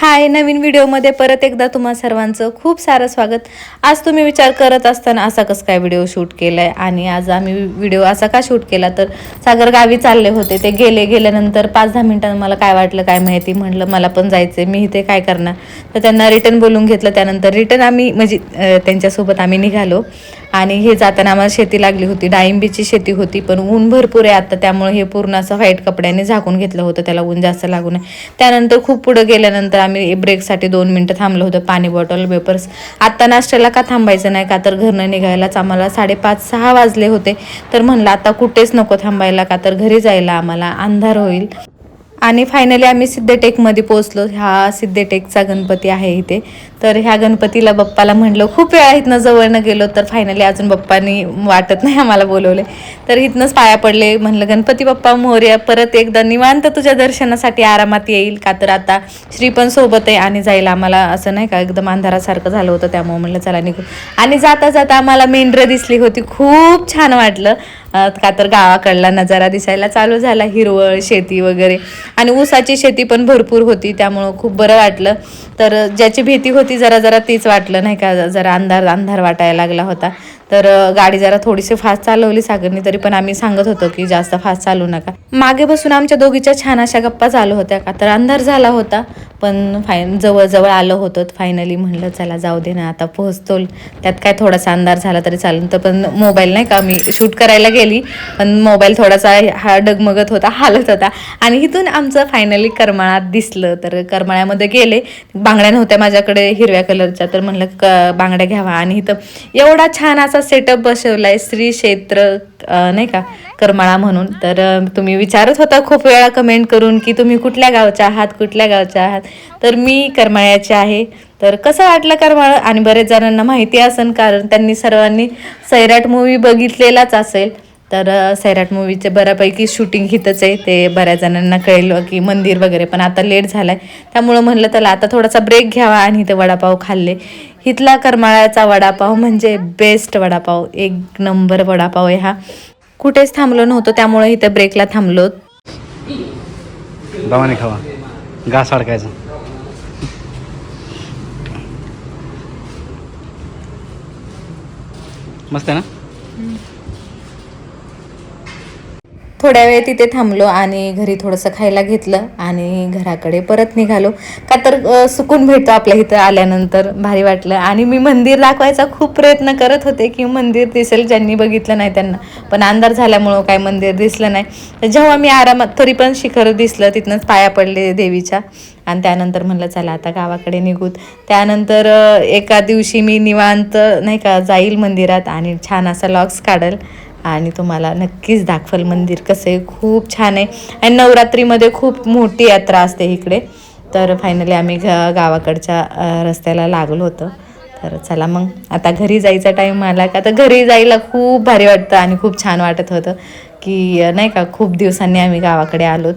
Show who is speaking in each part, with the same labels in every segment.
Speaker 1: हाय नवीन व्हिडिओमध्ये परत एकदा तुम्हा सर्वांचं खूप सारं स्वागत. आज तुम्ही विचार करत असताना असा कसं काय व्हिडिओ शूट केला आहे आणि आज आम्ही व्हिडिओ असा का शूट केला? तर सागर गावी चालले होते ते गेले गेल्यानंतर पाच दहा मिनिटांनी मला काय वाटलं काय माहिती म्हटलं मला पण जायचं मी इथे काय करणार? तर त्यांना रिटर्न बोलून घेतलं त्यानंतर रिटर्न आम्ही म्हणजे त्यांच्यासोबत आम्ही निघालो. आणि हे जाताना आम्हाला शेती लागली होती डाळिंबीची शेती होती पण ऊन भरपूर आहे आता त्यामुळे हे पूर्ण असं व्हाईट कपड्याने झाकून घेतलं होतं त्याला ऊन जास्त लागू नये. त्यानंतर खूप पुढं गेल्यानंतर आम्ही ब्रेकसाठी दोन मिनटं थांबलो होतं पाणी बॉटल पेपर्स आत्ता नाश्त्याला का थांबायचं नाही का तर घरनं निघायलाच. आम्हाला साडेपाच सहा वाजले होते. तर म्हणलं आता कुठेच नको थांबायला का तर घरी जायला आम्हाला. अंधार होईल. आणि फायनली आम्ही सिद्धटेकमध्ये पोहोचलो. हा सिद्धटेकचा गणपती आहे इथे. तर ह्या गणपतीला बाप्पाला म्हणलं खूप वेळा इथनं जवळनं गेलो तर फायनली अजून बाप्पानी वाटत नाही आम्हाला बोलवले. तर इथनंच पाया पडले. म्हणलं गणपती बाप्पा मोर्या परत एकदा निवांत तुझ्या दर्शनासाठी आरामात येईल का? तर आता श्री पण सोबत आहे आणि जाईल आम्हाला. असं नाही का? एकदम अंधारासारखं झालं होतं त्यामुळे म्हणलं चला निघू. आणि जाता जाता आम्हाला मेंढरं दिसली होती. खूप छान वाटलं. का तर गावाकडला नजारा दिसायला चालू झाला हिरवळ शेती वगैरे. आणि ऊसाची शेती पण भरपूर होती त्यामुळं खूप बरं वाटलं. तर ज्याची भीती होती जरा जरा तीच वाटलं नाही का? जरा अंधार अंधार वाटायला लागला होता. तर गाडी जरा थोडीशी फास्ट चालवली सागरनी तरी पण आम्ही सांगत होतो की जास्त फास्ट चालू नका. मागे बसून आमच्या दोघीच्या छान अशा गप्पा चालू होत्या का? तर अंधार झाला होता पण फाय जवळजवळ आलं आलो होतो. फायनली म्हणलं चला जाऊ दे ना आता पोहोचतो त्यात काय थोडासा अंधार झाला तरी चालेल. तर पण मोबाईल नाही का मी शूट करायला गेली पण मोबाईल थोडासा हा डगमगत होता हालत होता. आणि इथून आमचं फायनली करमाळात दिसलं. तर करमाळ्यामध्ये गेले. बांगड्या नव्हत्या माझ्याकडे हिरव्या कलरच्या तर म्हणलं क बांगड्या घ्यावा. आणि इथं एवढा छान असा सेटअप बसवलाय श्री क्षेत्र नाही का करमाळा म्हणून. तर तुम्ही विचारत होता खूप वेळा कमेंट करून की तुम्ही कुठल्या गावच्या आहात कुठल्या गावच्या आहात. तर मी करमाळ्याचे आहे. तर कसं वाटलं करमाळ? आणि बरेच जणांना माहिती असेल कारण त्यांनी सर्वांनी सैराट मूवी बघितलेलाच असेल. तर सैराट मूवीचे बऱ्यापैकी शूटिंग हिथंच आहे. ते बऱ्याच जणांना कळलं की मंदिर वगैरे पण आता लेट झालाय. त्यामुळं म्हणलं त्याला आता थोडासा ब्रेक घ्यावा आणि इथे वडापाव खाल्ले. इथला करमाळ्याचा वडापाव म्हणजे बेस्ट वडापाव. एक नंबर वडापाव आहे हा. कुठेच थांबलो नव्हतो त्यामुळे इथे ब्रेकला थांबलो.
Speaker 2: दवाने खावा. घास अडकायचा. मस्त आहे ना?
Speaker 1: थोड्या वेळ तिथे थांबलो आणि घरी थोडंसं खायला घेतलं आणि घराकडे परत निघालो. का तर सुकून भेटतो आपल्या इथं आल्यानंतर भारी वाटलं. आणि मी मंदिर दाखवायचा खूप प्रयत्न करत होते की मंदिर दिसेल ज्यांनी बघितलं नाही त्यांना. पण अंधार झाल्यामुळं काय मंदिर दिसलं नाही. तर जेव्हा मी आरामात तरी पण शिखर दिसलं तिथनंच पाया पडले देवीच्या. आणि त्यानंतर म्हणलं चला आता गावाकडे निघूत त्यानंतर एका दिवशी मी निवांत नाही का जाईल मंदिरात आणि छान असा लॉक्स काढल. आणि तुम्हाला नक्कीच दाखवल मंदिर कसं आहे खूप छान आहे. आणि नवरात्रीमध्ये खूप मोठी यात्रा असते इकडे. तर फायनली आम्ही ग गावाकडच्या रस्त्याला लागलो होतं. तर चला मग आता घरी जायचा टाईम आला का? तर घरी जायला खूप भारी वाटतं आणि खूप छान वाटत होतं की नाही का खूप दिवसांनी आम्ही गावाकडे आलोत.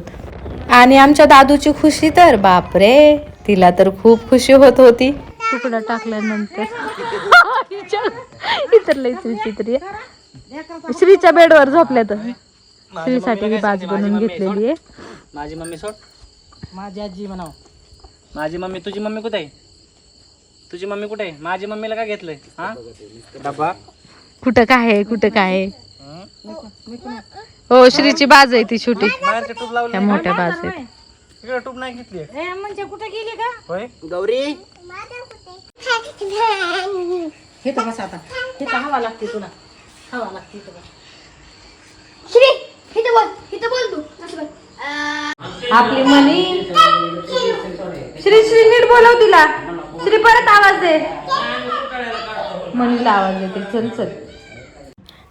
Speaker 1: आणि आमच्या दादूची खुशी तर बापरे! तिला तर खूप खुशी होत होती. तुकडा टाकल्यानंतर. इतर लई विचित्र श्रीच्या बेडवर झोपल्या तर. श्रीसाठी ही बाज बनवून घेतलेली आहे.
Speaker 2: माझी मम्मी सोड. माझी आजी म्हणाव. माझी मम्मी तुझी मम्मी कुठे आहे? तुझी मम्मी कुठे आहे? माझी मम्मीला काय घेतलंय? हा? डब्बा?
Speaker 1: कुठं काय आहे? कुठं काय आहे? हो? श्रीची बाज आहे ती छोटी.
Speaker 2: बाहेरचे लावले
Speaker 1: मोठ्या बाज आहेत.
Speaker 2: इकडे टूब नाही घेतली
Speaker 3: म्हणजे कुठे गेली का
Speaker 2: होय? गौरी?
Speaker 3: इथं बस आता. इथं हवा लागते तुला. हवा लागते इथं बस.
Speaker 4: श्री इथं बोल इथं बोल तू. असं बोल. अं,
Speaker 1: आपली मनी. श्री श्री नीट बोलव तिला. श्री परत आवाज दे. मनीला आवाज देते. चल चल.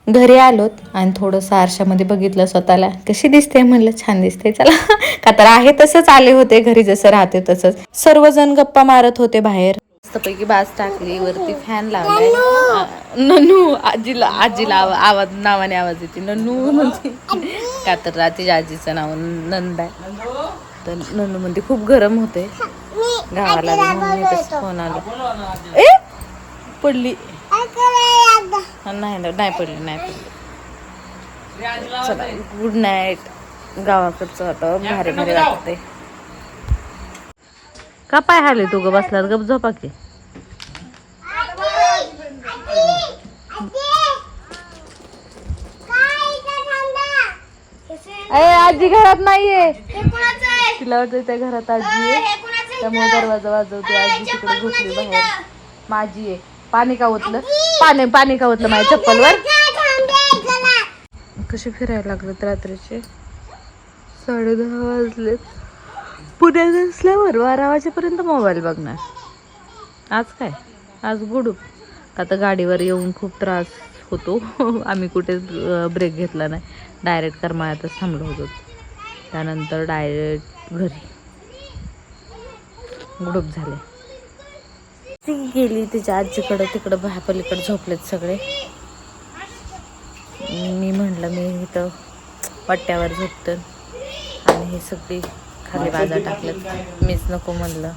Speaker 1: घरी आलोत आणि थोडंसं आरशामध्ये बघितलं स्वतःला. कशी दिसते? म्हणलं छान दिसते. चला. का तर आहे तसंच आले होते. घरी जसं राहते तसंच. सर्वजण गप्पा मारत होते बाहेर. मस्तपैकी बाज टाकली वरती फॅन लावलाय. ननू आजीला आजीला आवा- आवाज नावाने आवाज येते. ननू म्हणते. का तर तिच्या आजीचं नाव नंद आहे. तर ननू म्हणते खूप गरम होते गावाला फोन आलो. ए पडली. नाही नाही नाही पडली नाही पडली. चला गुड नाईट गावाकडचं आता भारी भारी वाटते का पाय हाले तू ग? बसलात गप झोपा की. अरे आजी घरात नाहीये. तिला वाटतं त्या घरात आजी आहे. त्यामुळे दरवाजा वाजवते आजी तिकडे घुसली बाहेर. माझी आहे. पाणी का ओतलं? पाणी पाणी का ओतलं माझ्या चप्पलवर? कसे फिरायला लागलेत रात्रीचे? साडे दहा वाजलेत. पुण्यात असल्यावर बारा वाजेपर्यंत मोबाईल बघणार. आज काय? आज गुडूप आता गाडीवर येऊन खूप त्रास. होतो. आम्ही कुठेच ब्रेक घेतला नाही. डायरेक्ट करमाळ्यातच थांबलो होतो. त्यानंतर डायरेक्ट घरी. गुडूप झाले. ती गेली तिच्या आजीकडं तिकडं बाहेर झोपलेत सगळे. मी म्हणलं मी इथं पट्ट्यावर झोपतो आणि हे सगळी खाली बाजार टाकलेत मीच नको म्हणलं.